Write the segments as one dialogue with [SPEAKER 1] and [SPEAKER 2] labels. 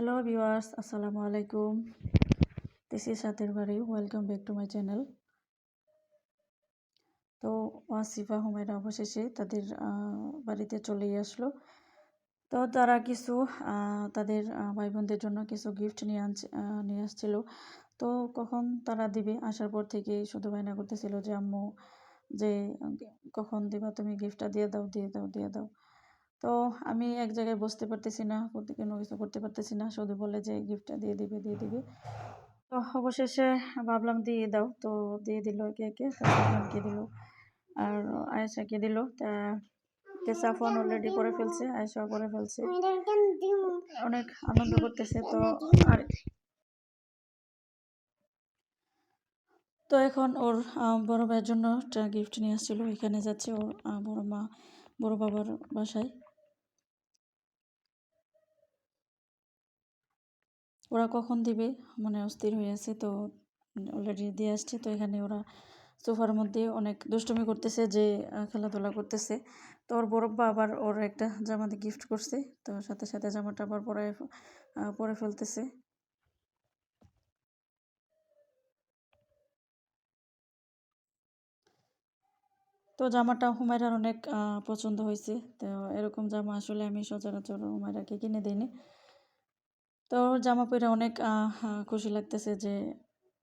[SPEAKER 1] Hello viewers, Assalamu alaikum. This is Shatir Bari. Welcome back to my channel. তো ওয়াসিফা হুমায়রা অবশেষে তাদের বাড়িতে চলেই আসলো তো তারা কিছু তাদের ভাই বোনদের জন্য কিছু গিফট নিয়ে আনছে নিয়ে আসছিল তো কখন তারা দিবে আসার পর থেকে শুধু বায়না করতেছিল যে আম্মু যে কখন দিবা তুমি গিফটটা দিয়ে দাও দিয়ে দাও দিয়ে দাও তো আমি এক জায়গায় বসতে পারতেছি না কোনো কিছু করতে পারতেছি না। শুধু বলে যে গিফটটা দিয়ে দিবে দিয়ে দিবে। তো অবশেষে ভাবলাম দিয়ে দাও। তো দিয়ে দিল একে একে কে দিল? আর আয়েশাকে দিল? তা সাফওয়ান অলরেডি করে ফেলছে, আয়েশাও করে ফেলছে। অনেক আনন্দ করতেছে, তো আর তো এখন ওর বড় ভাইয়ের জন্য একটা গিফট নিয়ে আসছিল। এখানে যাচ্ছে ওর বড় মা, বড় বাবার বাসায়। ওরা কখন দিবে? মানে অস্থির হয়ে আছে তো অলরেডি দিয়ে আসছে তো এখানে ওরা সোফার মধ্যে অনেক দুষ্টমি করতেছে যে খেলাধুলা করতেছে। তো ওর বরব্বা আবার ওর একটা জামাতে গিফট করছে, তো সাথে সাথে জামাটা আবার পরে পরে ফেলতেছে। তো জামাটা হুমায়রার অনেক পছন্দ হয়েছে। তো এরকম জামা আসলে আমি সচরাচর হুমায়রাকে কিনে দিইনি। তো ওর জামা পরে অনেক খুশি লাগতেছে যে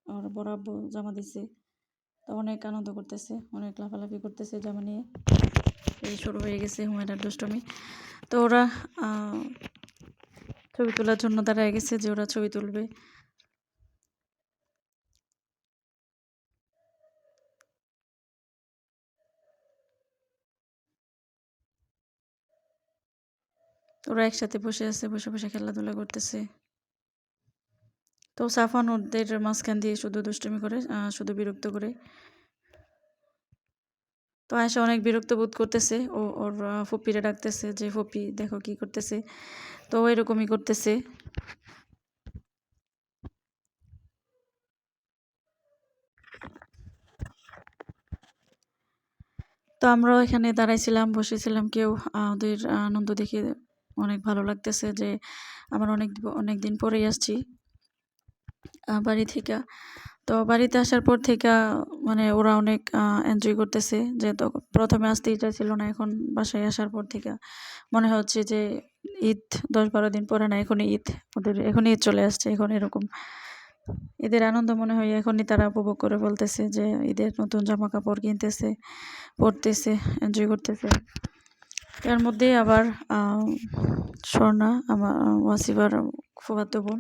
[SPEAKER 1] ওর বড় আব্বু জামা দিছে। তো অনেক আনন্দ করতেছে, অনেক লাফালাফি করতেছে জামা নিয়ে। এই শুরু হয়ে গেছে হুমায়রার দুষ্টমি। তো ওরা ছবি তোলার জন্য দাঁড়ায় গেছে যে ওরা ছবি তুলবে। ওরা একসাথে বসে আছে, বসে বসে খেলাধুলা করতেছে। তো সাফান ওদের মাঝখান দিয়ে শুধু দুষ্টমি করে শুধু বিরক্ত করে। তো আয়সা অনেক বিরক্ত বোধ করতেছে, ও, ওর ফুপিরে ডাকতেছে যে ফুপি দেখো কি করতেছে। তো এরকমই করতেছে। তো আমরাও এখানে দাঁড়াইছিলাম, বসেছিলাম, কেউ ওদের আনন্দ দেখে অনেক ভালো লাগতেছে যে আমার অনেক অনেক দিন পরেই আসছি বাড়ি থেকে। তো বাড়িতে আসার পর থেকে মানে ওরা অনেক এনজয় করতেছে যে প্রথমে আসতে ইচ্ছা ছিল না, এখন বাসায় আসার পর থেকে মনে হচ্ছে যে ঈদ দশ বারো দিন পরে না, এখনই ঈদ, ওদের এখনই ঈদ চলে আসছে, এখন এরকম। ঈদের আনন্দ মনে হয় এখনই তারা উপভোগ করে বলতেছে যে ঈদের নতুন জামা কাপড় কিনতেছে, পরতেছে এনজয় করতেছে। এর মধ্যে আবার স্বর্ণা আমার ওয়াসিবার ফুফাতো বোন,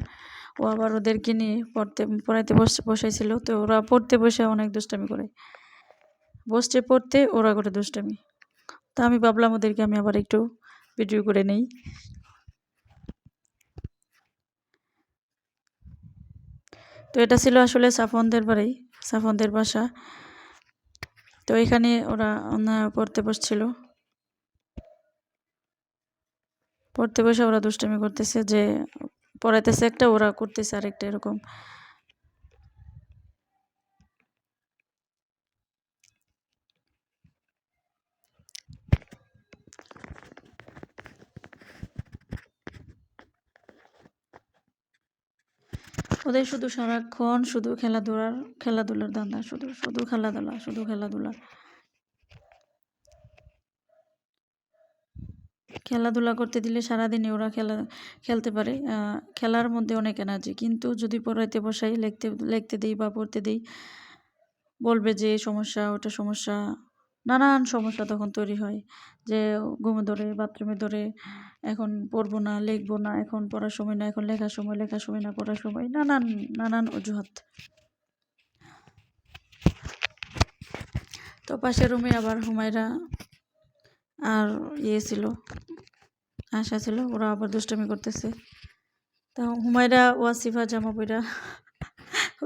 [SPEAKER 1] ও আবার ওদেরকে নিয়ে পড়তে, পড়াইতে বসে, বসাইছিল। তো ওরা পড়তে বসে অনেক দুষ্টামি করে। বসছে পড়তে, ওরা করে দুষ্টামি। তা আমি ভাবলাম ওদেরকে আমি আবার একটু ভিডিও করে নেই। তো এটা ছিল আসলে সাফনদের বাড়ি সাফনদের বাসা। তো এখানে ওরা পড়তে বসছিল। পড়তে বসে ওরা দুষ্টামি করতেছে যে পড়াইতেছে একটা, ওরা করতেছে আরেকটা, এরকম। ওদের শুধু সারাক্ষণ শুধু খেলাধুলার খেলাধুলার ধান্দা, শুধু শুধু খেলাধুলা শুধু খেলাধুলা। খেলাধুলা করতে দিলে সারাদিনই ওরা খেলা, খেলতে পারে। খেলার মধ্যে অনেক এনার্জি কিন্তু যদি পড়াইতে বসাই, লিখতে লিখতে দিই বা পড়তে দিই, বলবে যে সমস্যা, ওটা সমস্যা, নানান সমস্যা তখন তৈরি হয়। যে ঘুমে ধরে বাথরুমে ধরে, এখন পড়ব না, লিখব না, এখন পড়ার সময় না, এখন লেখার সময় লেখার সময় না, পড়ার সময়, নানান নানান অজুহাত। তো পাশের রুমে আবার হুমায়রা আর ইয়ে ছিল, আশা ছিল, ওরা আবার দুষ্টমি করতেছে। তা হুমায়রা, ওয়াসিফা জামা পইরা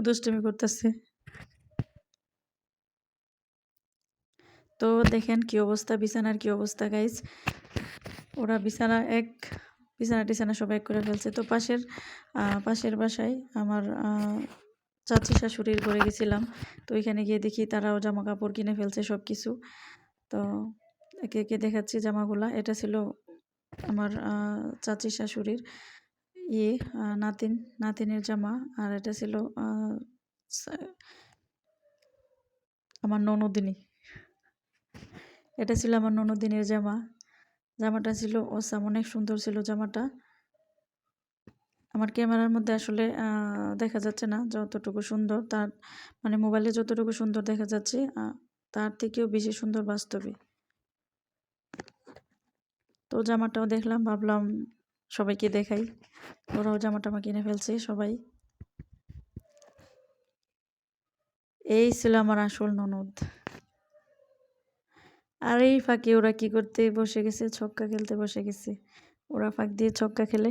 [SPEAKER 1] দুষ্টমি করতেছে। তো দেখেন কি অবস্থা, বিছানার কি অবস্থা গাইজ ওরা বিছানা এক, বিছানা টিছানা সব এক করে ফেলছে। তো পাশের পাশের বাসায় আমার চাচি শাশুড়ির ঘরে গেছিলাম। তো ওইখানে গিয়ে দেখি তারাও জামা কাপড় কিনে ফেলছে সব কিছু তো একে একে দেখাচ্ছি জামাগুলা। এটা ছিল আমার চাচি শাশুড়ির ইয়ে নাতিন, নাতিনের জামা। আর এটা ছিল আমার ননদিনী। এটা ছিল আমার ননদিনের জামা। জামাটা ছিল অসাম, অনেক সুন্দর ছিল জামাটা। আমার ক্যামেরার মধ্যে আসলে দেখা যাচ্ছে না যতটুকু সুন্দর। তার মানে মোবাইলে যতটুকু সুন্দর দেখা যাচ্ছে তার থেকেও বেশি সুন্দর বাস্তবে। তো জামাটাও দেখলাম, ভাবলাম সবাইকে দেখাই। ওরাও জামা টামা কিনে ফেলছে, সবাই। এই ছিল আমার আসল ননদ। আর এই ফাঁকে ওরা কি করতে বসে গেছে? ছক্কা খেলতে বসে গেছে। ওরা ফাঁক দিয়ে ছক্কা খেলে।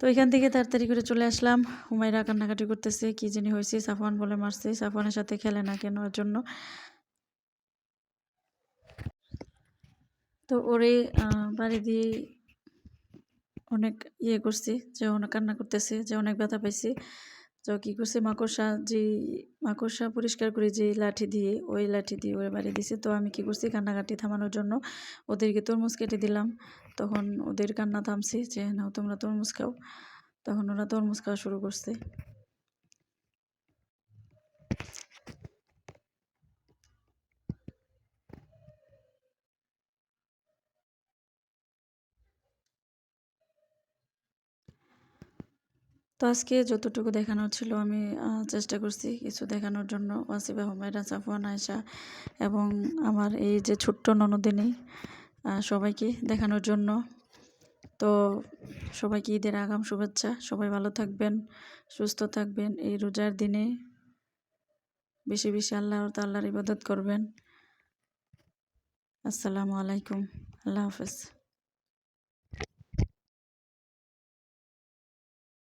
[SPEAKER 1] তো এখান থেকে তাড়াতাড়ি করে চলে আসলাম। হুমায়রা কান্নাকাটি করতেছে, কি জানি হয়েছে, সাফওয়ান বলে মারছে। সাফওয়ানের সাথে খেলে না কেন ওর জন্য? তো ওরে বাড়ি দিয়ে অনেক ইয়ে করছি, যে অনেক কান্না করতেছে, যে অনেক ব্যথা পাইছে। তো কী করছে, মাকড়সা, যে মাকড়সা পরিষ্কার করে যে লাঠি দিয়ে, ওই লাঠি দিয়ে ওরে বাড়ি দিছে। তো আমি কি করছি, কান্নাকাটি থামানোর জন্য ওদেরকে তরমুজ কেটে দিলাম। তখন ওদের কান্না থামছে, যে নাও তোমরা তরমুজ খাও। তখন ওরা তরমুজ খাওয়া শুরু করছে। তো আজকে যতটুকু দেখানোর ছিল আমি চেষ্টা করছি কিছু দেখানোর জন্য। ওয়াসিবা হুমায়রা সাফওয়ান আয়সা এবং আমার এই যে ছোট্ট ননদিনী সবাইকে দেখানোর জন্য। তো সবাইকে ঈদের আগাম শুভেচ্ছা। সবাই ভালো থাকবেন, সুস্থ থাকবেন। এই রোজার দিনে বেশি বেশি আল্লাহ তাল্লাহর ইবাদত করবেন। আসসালামু আলাইকুম। আল্লাহ হাফেজ।